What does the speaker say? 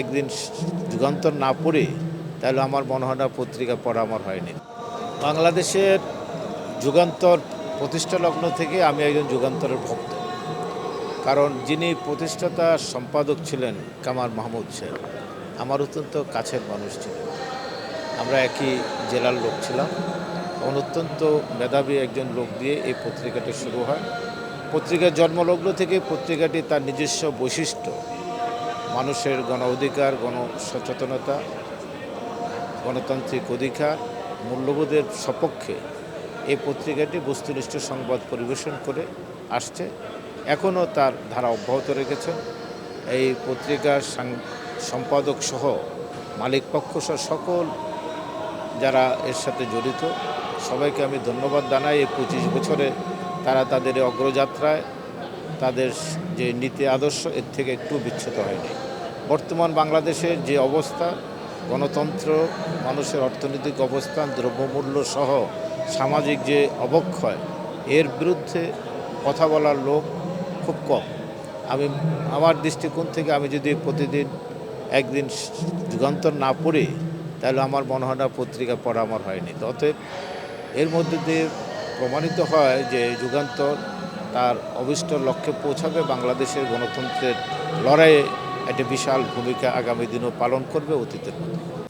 একদিন যুগান্তর না পড়ে তাহলে আমার মনে হয় না পত্রিকা পড়া আমার হয়নি। বাংলাদেশের যুগান্তর প্রতিষ্ঠা লগ্ন থেকে আমি একজন যুগান্তরের ভক্ত। কারণ যিনি প্রতিষ্ঠাতা সম্পাদক ছিলেন কামার মাহমুদ শেখ আমার অত্যন্ত কাছের মানুষ ছিলেন। আমরা একই জেলার লোক ছিলাম। অত্যন্ত মেধাবী একজন লোক দিয়ে এই পত্রিকাটি শুরু হয়। পত্রিকার জন্মলগ্ন থেকে পত্রিকাটি তার নিজস্ব বৈশিষ্ট্য মানুষের গণ অধিকার, গণ সচেতনতা, গণতান্ত্রিক অধিকার, মূল্যবোধের সপক্ষে এই পত্রিকাটি বস্তুনিষ্ঠ সংবাদ পরিবেশন করে আসছে। এখনও তার ধারা অব্যাহত রেখেছেন। এই পত্রিকার সম্পাদক সহ মালিক পক্ষ সহ সকল যারা এর সাথে জড়িত, সবাইকে আমি ধন্যবাদ জানাই। এই পঁচিশ বছরে তারা তাদের অগ্রযাত্রায়, তাদের যে নীতি আদর্শ, এর থেকে একটু বিচ্ছুত হয়নি। বর্তমান বাংলাদেশের যে অবস্থা, গণতন্ত্র, মানুষের অর্থনৈতিক অবস্থান, দ্রব্যমূল্য সহ সামাজিক যে অবক্ষয়, এর বিরুদ্ধে কথা বলার লোক খুব কম। আমি, আমার দৃষ্টিকোণ থেকে আমি যদি প্রতিদিন একদিন যুগান্তর না পড়ে, তাহলে আমার মনে হয় না পত্রিকা পড়া আমার হয়নি। অতএব এর মধ্যে দিয়ে প্রমাণিত হয় যে যুগান্তর তার অভিষ্ট লক্ষ্যে পৌঁছাবে বাংলাদেশের গণতন্ত্রের লড়াইয়ে। একটা বিশাল ভূমিকা আগামী দিনও পালন করবে অতীতের মতো।